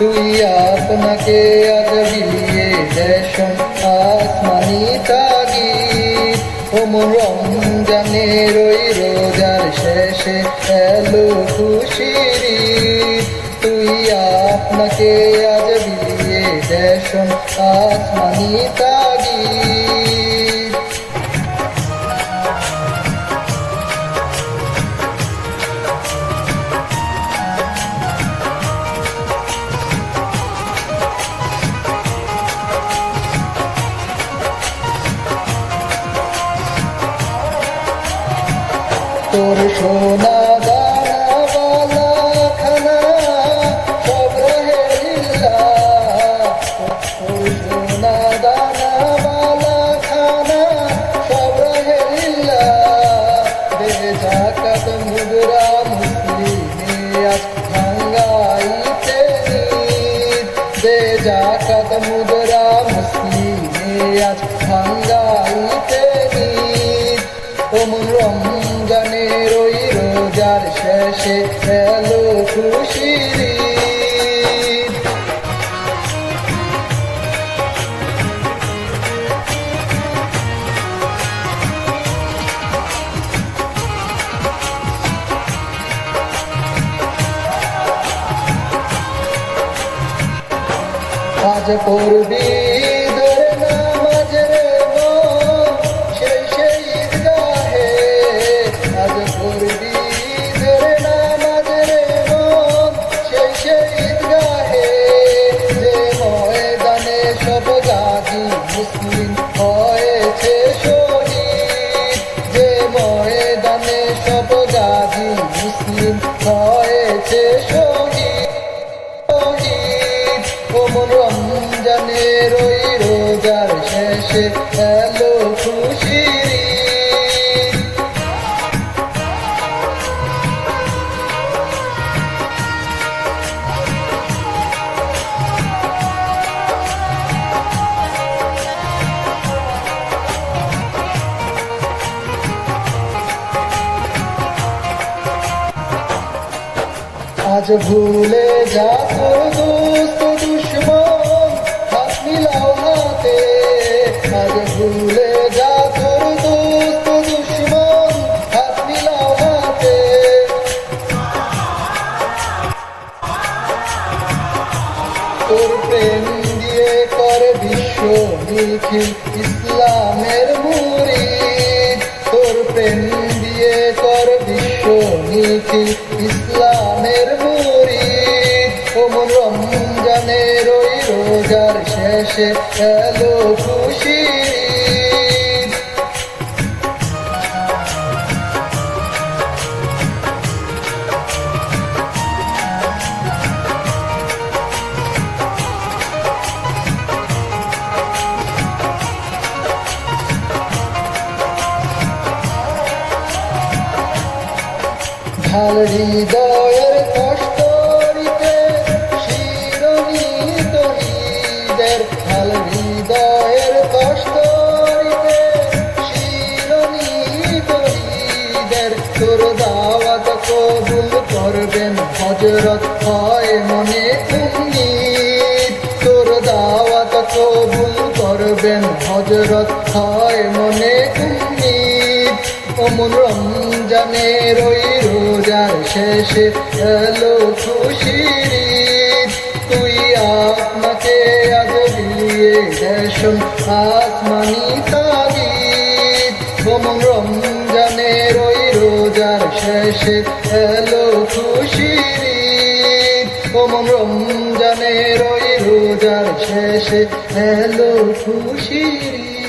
তুই আপনাকে আজ বিলিয়ে দেশন আসমানি তাগি। রমজানের ওই রোজার শেষে এলো খুশিরি তুই আপনাকে আজ বিলিয়ে দেশন আসমানি তাগিদ লীলা দে জাকাত মুদরা মুসলিমে আজ ভাঙ্গাইতে। নিত দে রমজানের ওই রোজার শেষে এলো খুশির। আজ পড়বি মুসলিম হয়েছে শহীদ শহীদ। ওমন রমজানের ওই রোজার শেষে খুশির আজ ভুলে যা দোস্ত দুশ্মন। হাত মিলাও হাতে। আজ ভুলে যা দোস্ত দুশ্মন। হাত মিলাও হাতে। তোর প্রেম দিয়ে কর বিশ্ব নিখিল ইসলামের মুড়ি। তোর প্রেম দিয়ে কর বিশ্ব নিখিল এলো খুশির ঈদ। ঢাল হৃদয়ের হৃদের তোর দাওয়াত কবুল করবেন হজরত হয় মনে উম্মিদ তোর দাওয়াত কবুল করবেন হজরত হয় মনে উম্মিদ অমন রমজানের ওই রোজার শেষে এলো খুশির তুই আপনাকে আজ দিয়ে আসমানি শেষে এলো খুশির। অমন রমজানের ওই রোজার শেষে এলো খুশির।